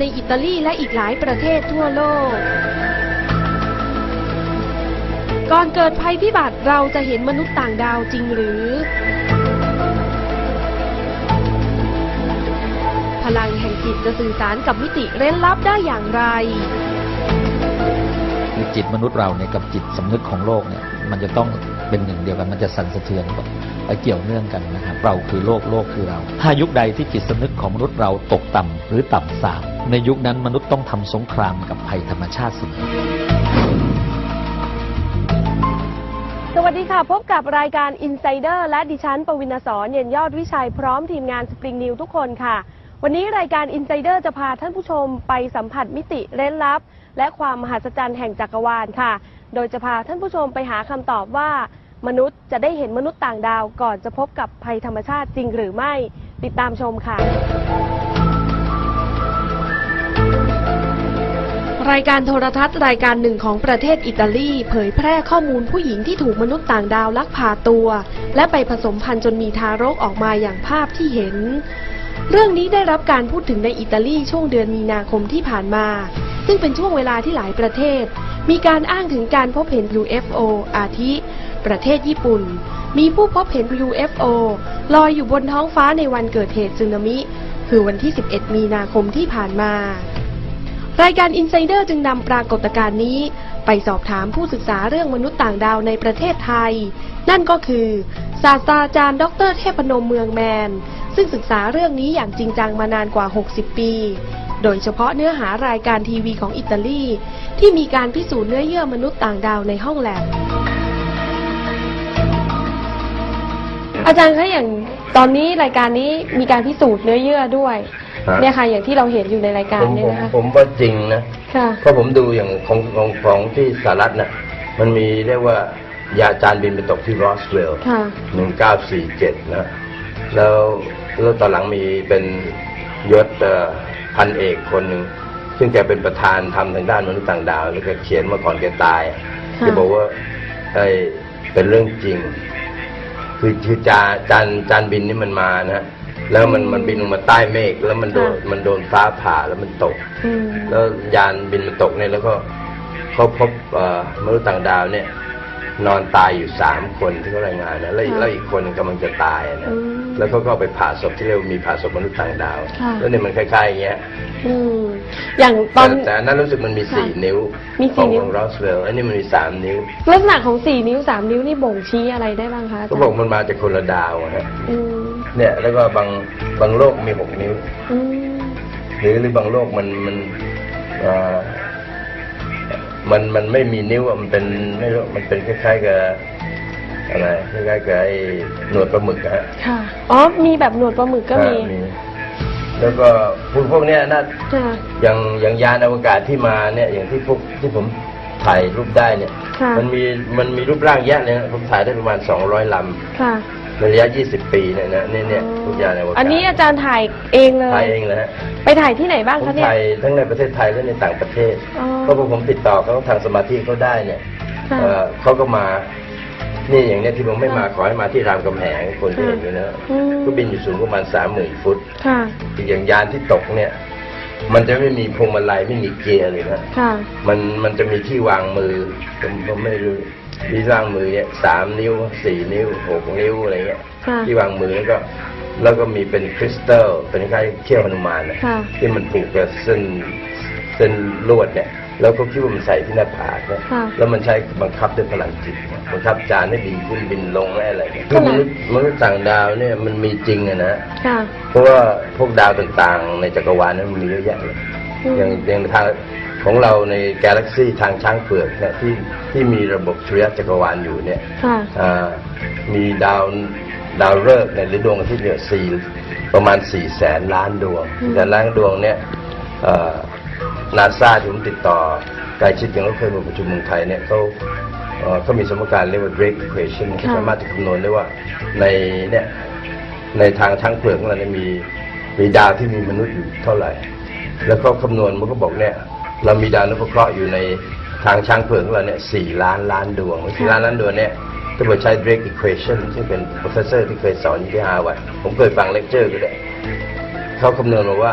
ในอิตาลีและอีกหลายประเทศทั่วโลก ก่อนเกิดภัยพิบัติเราจะเห็นมนุษย์ต่างดาวจริงหรือ พลังแห่งจิตจะสื่อสารกับมิติเร้นลับได้อย่างไรคือจิตมนุษย์เราเนี่ยกับจิตสำนึกของโลกเนี่ยมันจะต้องเป็นหนึ่งเดียวกันมันจะสั่นสะเทือนแบบและเกี่ยวเนื่องกันนะครับเราคือโลกโลกคือเรา ถ้ายุคใดที่จิตสำนึกของมนุษย์เราตกต่ำหรือต่ำสาม ในยุคนั้นมนุษย์ต้องทำสงครามกับภัยธรรมชาติเสิ่งสวัสดีค่ะ พบกับรายการ Insider และดิฉัน ปวินาสอนเย็นยอดวิชัยพร้อมทีมงาน Spring New ทุกคนค่ะ วันนี้รายการ Insider จะพาท่านผู้ชมไปสัมผัสมิติเร้นลับ และความมหัศจรรย์แห่งจักรวาลค่ะ โดยจะพาท่านผู้ชมไปหาคำตอบว่า มนุษย์จะได้เห็นมนุษย์ต่างดาวก่อนจะพบกับภัยธรรมชาติจริงหรือไม่ ติดตามชมค่ะ รายการโทรทัศน์รายการหนึ่งของประเทศอิตาลีเผยแพร่ข้อมูลผู้หญิงที่ถูกมนุษย์ต่างดาวลักพาตัว และไปผสมพันธุ์จนมีทารกออกมาอย่างภาพที่เห็น เรื่องนี้ได้รับการพูดถึงในอิตาลีช่วงเดือนมีนาคมที่ผ่านมา ซึ่งเป็นช่วงเวลาที่หลายประเทศ มีการอ้างถึงการพบเห็น UFO อาทิ ประเทศญี่ปุ่น มีผู้พบเห็น UFO ลอยอยู่บนท้องฟ้าในวันเกิดเหตุสึนามิ คือวันที่ 11 มีนาคมที่ผ่านมา รายการ Insider จึงนำปรากฏการณ์นี้ ไปสอบถามผู้ศึกษาเรื่องมนุษย์ต่างดาวในประเทศไทย นั่นก็คือศาสตราจารย์ ดรเทพนมเมืองแมน ซึ่งศึกษาเรื่องนี้อย่างจริงจังมานานกว่า 60 ปี โดยเฉพาะเนื้อหารายการทีวีของอิตาลี ที่มีการพิสูจน์เนื้อเยื่อมนุษย์ต่างดาวในห้องแลบอาจารย์คะอย่างตอนนี้รายการนี้มีการพิสูจน์เนื้อเยื่อด้วย ฮะ เนี่ยค่ะ อย่างที่เราเห็นอยู่ในรายการผมเนี่ยผมนะคะผมว่าจริงนะ ค่ะ เพราะผมดูอย่างของของของที่สหรัฐน่ะมันมีเรียกว่ายาจานบินไปตกที่รอสเวลล์ค่ะ หนึ่งเก้าสี่เจ็ดนะ แล้วแล้วตอนหลังมีเป็นยศเอ่อพันเอกคนหนึ่ง ซึ่งแกเป็นประธานทำทางด้านมนุษย์ต่างดาว แล้วแกเขียนมาก่อนแกตายอะค่ะ แกบอกว่าไอ้เป็นเรื่องจริง คือคือจาจานจานบินนี่มันมานะ แล้วมันมันบินลงมาใต้เมฆแล้วมันโดนมันโดนฟ้าผ่าแล้วมันตก อืมแล้วยานบินมันตกเนี่ยแล้วก็เขาพบเอ่อมนุษย์ต่างดาวเนี่ย นอนตายอยู่สามคนที่เขารายงานนะแล้วอีกค่ะแล้วอีกคนหนึ่งกำลังจะตายนะอืม แล้วเขาก็เอาไปผ่าศพที่เรียกว่ามีผ่าศพมนุษย์ต่างดาว ค่ะ แล้วเนี่ยมันคล้ายๆอย่างเงี้ย อืมอย่างตอน แต่แต่อันนั้นรู้สึกมันมีสี่ค่ะนิ้วมีขสี่องนิ้ว ของรอสเวลล์อันนี้มันมีสามนิ้ว ลักษณะของสี่นิ้วสามนิ้วนี่บ่งชี้อะไรได้บ้างคะอาจารย์ก็บอกมันมาจากคนละดาวอะฮะอืม เนี่ยแล้วก็บางบางโลกมีหกนิ้ว อืมหรือหรือบางโลกมันมันเอ่อมันมันไม่มีนิ้วอะมันเป็นไม่รู้มันเป็นคล้ายๆกับอะไรคล้ายๆกับไอ้หนวดปลาหมึกอะฮะ ค่ะ อ๋อ มีแบบหนวดปลาหมึกก็มีอ่าแล้วก็พวกพวกเนี้ยน่าค่ะอย่างอย่างยานอวกาศที่มาเนี่ย อย่างที่พวกที่ผมถ่ายรูปได้เนี่ย ค่ะ มันมีมันมีรูปร่างแยะเลยนะผมถ่ายได้ประมาณ 200ลค่ะำ ในระยะ 20 ปีเนี่ยนะเนี่ยเนี่ยพวกยานอวกาศอันนี้อาจารย์ถ่ายเองเลยถ่ายเองเลยฮะไปถ่ายที่ไหนบ้างผมคะเนี่ย ถ่ายทั้งในประเทศไทยและในต่างประเทศอ๋อเพราะพอผมติดต่อเขาทางสมาธิเขาได้เนี่ยค่ะ เอ่อเขาก็มา นี่อย่างเนี้ยที่ผมไม่มาค่ะขอให้มาที่รามกำแหงคนที่ค่ะเห็นอยู่นะอืม ก็บินอยู่สูงประมาณสามหมื่นฟุต ค่ะ อีกอย่างยานที่ตกเนี่ย มันจะไม่มีพวงมาลัยไม่มีเกียร์เลยนะ ค่ะ มันมันจะมีที่วางมือผมผมไม่รู้ที่วางมือเนี่ยสามนิ้วสี่นิ้วหกนิ้วอะไรเงี้ยค่ะ ที่วางมือแล้วก็ แล้วก็มีเป็นคริสตัลเป็นคล้ายๆเขี้ยวหนุมานนะค่ะ ที่มันผูกกับเส้นเส้นลวดเนี่ย แล้วก็คิดว่ามันใส่ที่หน้าผากนะค่ะ แล้วมันใช้บังคับด้วยพลังจิตนะบังคับจานให้บินขึ้นบินลงอะไรเนี่ยขคือนาดมนุษย์มนุษย์ต่างดาวเนี่ยมันมีจริงอะนะ ค่ะ เพราะว่าพวกดาวต่างๆ ในจักรวาลนั้นมันมีเยอะแยะเลยอืมอย่างอย่างทางของเราในกาแล็กซี่ทางช้างเผือกเนี่ยที่ที่มีระบบสุริยะจักรวาลอยู่เนี่ยค่ะ อ่ามีดาวดาวฤกษ์ในยหรือดวงอาทิตย์เนี่ยสี่ประมาณสี่แสนล้านดวงอืม แต่ล้านดวงเนี่ย นาซาที่ผมติดต่อใกล้ชิดอย่างเขาเคยมาประชุมเมืองไทยเนี่ยเขาเอ่อเขามีสมการเรียกว่า Drake equation เขาสามารถจะคำนวณได้ว่าในเนี่ยในทางช้างเผือกของเราเนี่ยมีมีดาวที่มีมนุษย์อยู่เท่าไหร่ แล้วก็คำนวณมันก็บอกเนี่ยเรามีดาวนพเคราะห์อยู่ในทางช้างเผือกของเราเนี่ยสี่ล้านล้านดวงสี่ล้านล้านดวงเนี่ยถ้าเกิดใช้ Drake equation ซึ่งเป็น professor ที่เคยสอนอยู่ที่ฮาร์วาร์ดผมเคยฟังเลคเชอร์ก็ได้เขาคำนวณมาว่า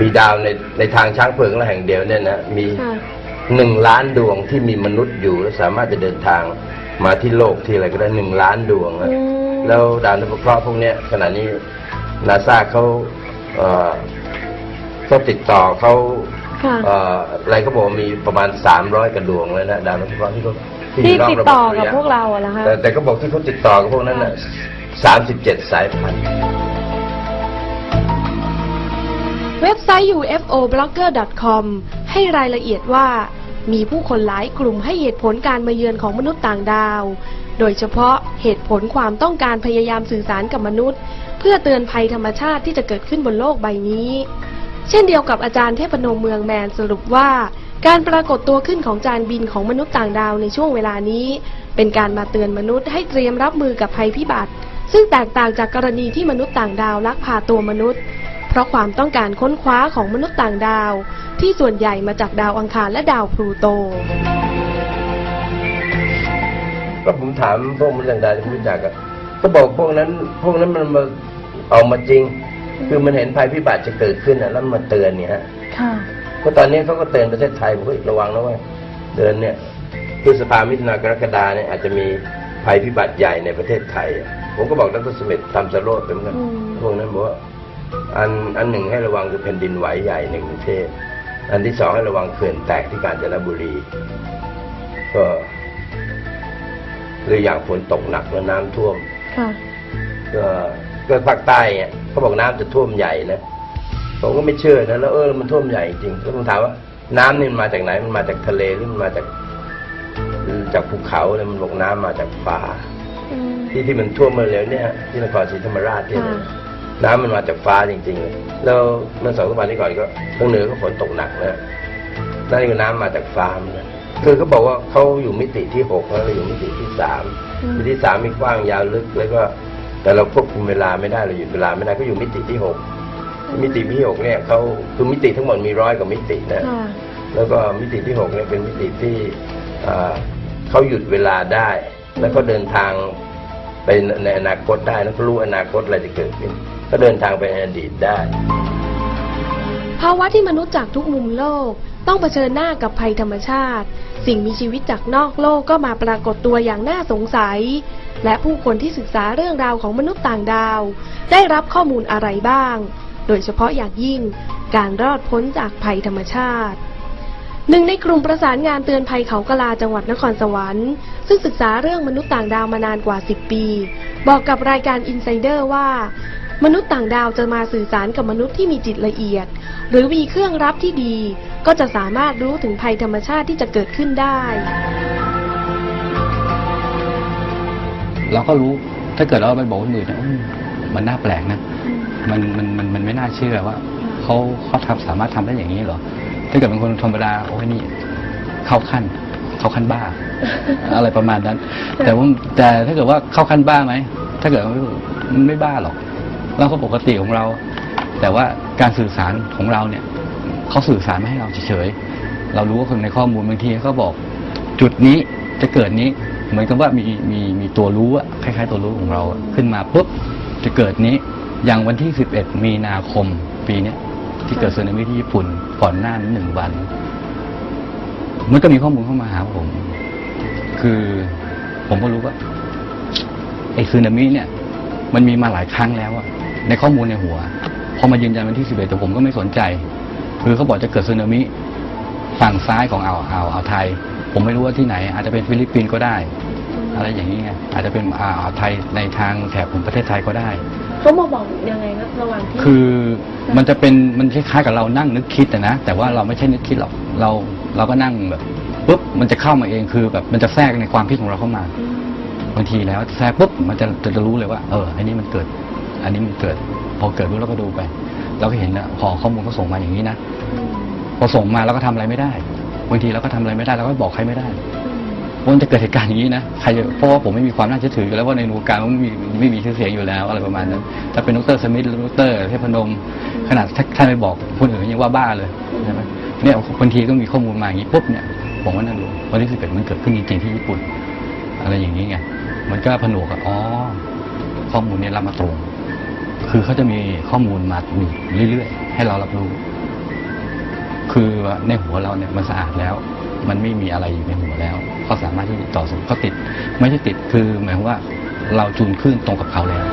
มีดาวในในทางช้างเผือกและแห่งเดียวเนี่ยนะมีค่ะหนึ่งล้านดวงที่มีมนุษย์อยู่และสามารถจะเดินทางมาที่โลกที่อะไรก็ได้หนึ่งล้านดวงอะอืม แล้วดาวนพเคราะห์พวกเนี้ยขณะนี้นาซาเขาเอ่อเขาติดต่อเขา ค่ะ เอ่ออะไรเขาบอกว่ามีประมาณสามร้อยกระดวงแล้วนะดาวนพเคราะห์ที่เขาที่ยู่นติดระบบต่อสุกับยะพวกเราอะนะคะ แต่แต่เขาบอกที่เขาติดต่อกับพวกนั้นน่ะสามสิบเจ็ดสายพันธุ์ เว็บไซต์ ufoblogger.com ให้รายละเอียดว่า มีผู้คนหลายกลุ่มให้เหตุผลการมาเยือนของมนุษย์ต่างดาว โดยเฉพาะเหตุผลความต้องการพยายามสื่อสารกับมนุษย์ เพื่อเตือนภัยธรรมชาติที่จะเกิดขึ้นบนโลกใบนี้ เช่นเดียวกับอาจารย์เทพนมเมืองแมนสรุปว่า การปรากฏตัวขึ้นของจานบินของมนุษย์ต่างดาวในช่วงเวลานี้ เป็นการมาเตือนมนุษย์ให้เตรียมรับมือกับภัยพิบัติ ซึ่งแตกต่างจากกรณีที่มนุษย์ต่างดาวลักพาตัวมนุษย์ เพราะความต้องการค้นคว้าของมนุษย์ต่างดาว ที่ส่วนใหญ่มาจากดาวอังคารและดาวพลูโต ก็ผมถามพวกมนุษย์ต่างดาวที่ผมรู้จักอะก็บอกพวกนั้นพวกนั้นมันมาเอามาจริง คือมันเห็นภัยพิบัติจะเกิดขึ้นอะแล้วมันมาเตือนเนี่ยฮะค่ะก็ตอนนี้เขาก็เตือนประเทศไทยบอกว่าระวังนะเว่าเดือนเนี่ยพฤษภามิถุนากรกฎาเนี่ยอาจจะมีภัยพิบัติใหญ่ในประเทศไทยอะผมก็บอกดรสมิธทำสโรดเป็นเหมือนกันอืมพวกนั้นบอกว่า อันอันหนึ่งให้ระวังคือแผ่นดินไหวใหญ่ในกรุงเทพอันที่สองให้ระวังเขื่อนแตกที่กาญจนบุรี ก็หรืออย่างฝนตกหนักแล้วน้ำท่วมค่ะก็ก็ภาคใต้เนี่ยเขาบอกน้ำจะท่วมใหญ่นะผมก็ไม่เชื่อนะแล้วเออมันท่วมใหญ่จริงแล้วผมถามว่า น้ำนี่มันมาจากไหนมันมาจากทะเลหรือมันมาจากจากภูเขาเลยมันบอกน้ำมาจากฟ้าที่ที่มันท่วมมาแล้วเนี่ยที่นครศรีธรรมราชเนี่ย นะค่ะน้ำมันมาจากฟ้าจริงๆเลยแล้วเมื่อสองสามวันนี้ก่อนก็ทางเหนือก็ฝนตกหนักนะนั่นก็น้ำมาจากฟ้าเหมือนกันคือเขาบอกว่าเขาอยู่มิติที่หกแล้วเราอยู่มิติที่สามอืมมิติที่สามมีกว้างยาวลึกแล้วก็ แต่เราควบคุมเวลาไม่ได้เราหยุดเวลาไม่ได้ก็อยู่มิติที่หกมิติที่หกเนี่ยเขาคือมิติทั้งหมดมีร้อยกว่ามิตินะค่ะแล้วก็มิติที่หกเนี่ยเป็นมิติที่เอ่อเขาหยุดเวลาได้ แล้วก็เดินทางไปในอนาคตได้แล้วก็รู้อนาคตอะไรจะเกิดขึ้น ก็เดินทางไปในอดีตได้ ภาวะที่มนุษย์จากทุกมุมโลกต้องเผชิญหน้ากับภัยธรรมชาติ สิ่งมีชีวิตจากนอกโลกก็มาปรากฏตัวอย่างน่าสงสัย และผู้คนที่ศึกษาเรื่องราวของมนุษย์ต่างดาว ได้รับข้อมูลอะไรบ้าง โดยเฉพาะอย่างยิ่ง การรอดพ้นจากภัยธรรมชาติหนึ่งในกลุ่มประสานงานเตือนภัยเขากะลาจังหวัดนครสวรรค์ ซึ่งศึกษาเรื่องมนุษย์ต่างดาวมานานกว่า 10 ปี บอกกับรายการ Insider ว่า มนุษย์ต่างดาวจะมาสื่อสารกับมนุษย์ที่มีจิตละเอียด หรือมีเครื่องรับที่ดี ก็จะสามารถรู้ถึงภัยธรรมชาติที่จะเกิดขึ้นได้ เราก็รู้ถ้าเกิดเราไปบอกคนอื่นนะอืมมันน่าแปลกนะ มันมันมันมันไม่น่าเชื่อว่าเขาเขาทำสามารถทำได้อย่างนี้เหรอ ถ้าเกิดเป็นคนธรรมดาโอ้ยนี่เข้าขั้น เข้าขั้นบ้า อะไรประมาณนั้น แต่ว่าแต่ถ้าเกิดว่าเข้าขั้นบ้าไหมถ้าเกิดว่ามันไม่บ้าหรอก เราก็ปกติของเรา แต่ว่าการสื่อสารของเราเนี่ยเขาสื่อสารไมาให้เราเฉยๆเรารู้ว่าคนในข้อมูลบางทีเขาบอก จุดนี้จะเกิดนี้เหมือนกับว่ามีมีมีตัวรู้อะคล้ายๆ ตัวรู้ของเราขึ้นมาปุ๊บจะเกิดนี้อย่างวันที่ 11 มีนาคมปีเนี้ยที่เกิดสึนามิที่ญี่ปุ่นก่อนหน้านั้นหนึ่งวัน มันก็มีข้อมูลเข้ามาหาผม คือผมก็รู้ว่าไอ้สึนามิเนี่ย มันมีมาหลายครั้งแล้วอะ ในข้อมูลในหัว พอมายืนยันวันที่ 11 แต่ผมก็ไม่สนใจ คือเขาบอกจะเกิดสึนามิฝั่งซ้ายของอ่าวอ่าวอ่าวไทย ผมไม่รู้ว่าที่ไหน อาจจะเป็นฟิลิปปินส์ก็ได้ อะไรอย่างนี้ไงอาจจะเป็นอ่าวอ่าวไทยในทางแถบของประเทศไทยก็ได้ เขามาบอกยังไงนะระหว่างที่คือมันจะเป็นมันคล้ายๆกับเรานั่งนึกคิดอะนะแต่ว่าเราไม่ใช่นึกคิดหรอกเราเราก็นั่งแบบปุ๊บมันจะเข้ามาเองคือแบบมันจะแทรกในความคิดของเราเข้ามาอืมบางทีแล้วแทรกปุ๊บมันจะจะจะรู้เลยว่าเอออันนี้มันเกิด อันนี้มันเกิด พอเกิดรู้เราก็ดูไป เราก็เห็นนะพอข้อมูลเขาส่งมาอย่างนี้นะอืมพอส่งมาเราก็ทำอะไรไม่ได้บางทีเราก็ทำอะไรไม่ได้เราก็บอกใครไม่ได้อืมว่ามันจะเกิดเหตุการณ์อย่างนี้นะใครจะเพราะว่าผมไม่มีความน่าเชื่อถืออยู่แล้วว่าในวงการมันไม่มีไม่มีชื่อเสียงอยู่แล้ว อะไรประมาณนั้นถ้าเป็นดรสมิธหรือดรเทพนม ขนาดถ้าท่านไปบอกคนอื่นยังว่าบ้าเลยใช่ไหมเนี่ยบางทีก็มีข้อมูลมาอย่างนี้ปุ๊บเนี่ยผมว่านั่นรู้วันที่สิบเอ็ดมันเกิดขึ้นจริงๆที่ญี่ปุ่น อะไรอย่างนี้ไงมันก็ผนวกกับอ๋อข้อมูลเนี่ยรับมาตรง คือเขาจะมีข้อมูลมาอยู่เรื่อยๆ ให้เรารับรู้ คือในหัวเราเนี่ยมันสะอาดแล้ว มันไม่มีอะไรอยู่ในหัวแล้วเขาสามารถที่จะต่อสู้เขาติด ไม่ใช่ติดคือหมายความว่าเราจูนคลื่นตรงกับเขาแล้ว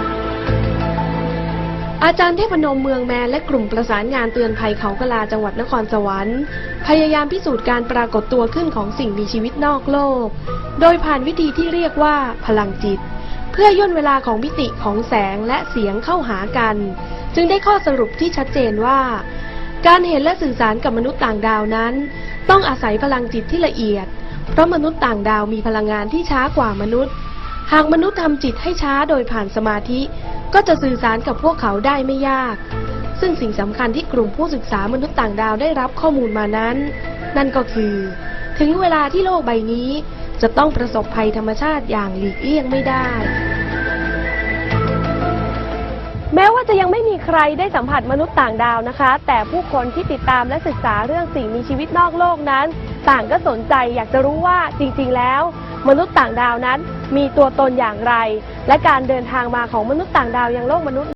อาจารย์เทพนมเมืองแมนและกลุ่มประสานงานเตือนภัยเขากะลาจังหวัดนครสวรรค์พยายามพิสูจน์การปรากฏตัวขึ้นของสิ่งมีชีวิตนอกโลก โดยผ่านวิธีที่เรียกว่าพลังจิต พื่อย่นเวลาของมิติของแสงและเสียงเข้าหากัน จึงได้ข้อสรุปที่ชัดเจนว่า การเห็นและสื่อสารกับมนุษย์ต่างดาวนั้น ต้องอาศัยพลังจิตที่ละเอียด เพราะมนุษย์ต่างดาวมีพลังงานที่ช้ากว่ามนุษย์ หากมนุษย์ทำจิตให้ช้าโดยผ่านสมาธิ ก็จะสื่อสารกับพวกเขาได้ไม่ยาก ซึ่งสิ่งสำคัญที่กลุ่มผู้ศึกษามนุษย์ต่างดาวได้รับข้อมูลมานั้น นั่นก็คือ ถึงเวลาที่โลกใบนี้จะต้องประสบภัยธรรมชาติอย่างหลีกเลี่ยงไม่ได้ แม้ว่าจะยังไม่มีใครได้สัมผัสมนุษย์ต่างดาวนะคะ แต่ผู้คนที่ติดตามและศึกษาเรื่องสิ่งมีชีวิตนอกโลกนั้น ต่างก็สนใจอยากจะรู้ว่าจริง ๆ แล้ว มนุษย์ต่างดาวนั้นมีตัวตนอย่างไร และการเดินทางมาของมนุษย์ต่างดาวยังโลกมนุษย์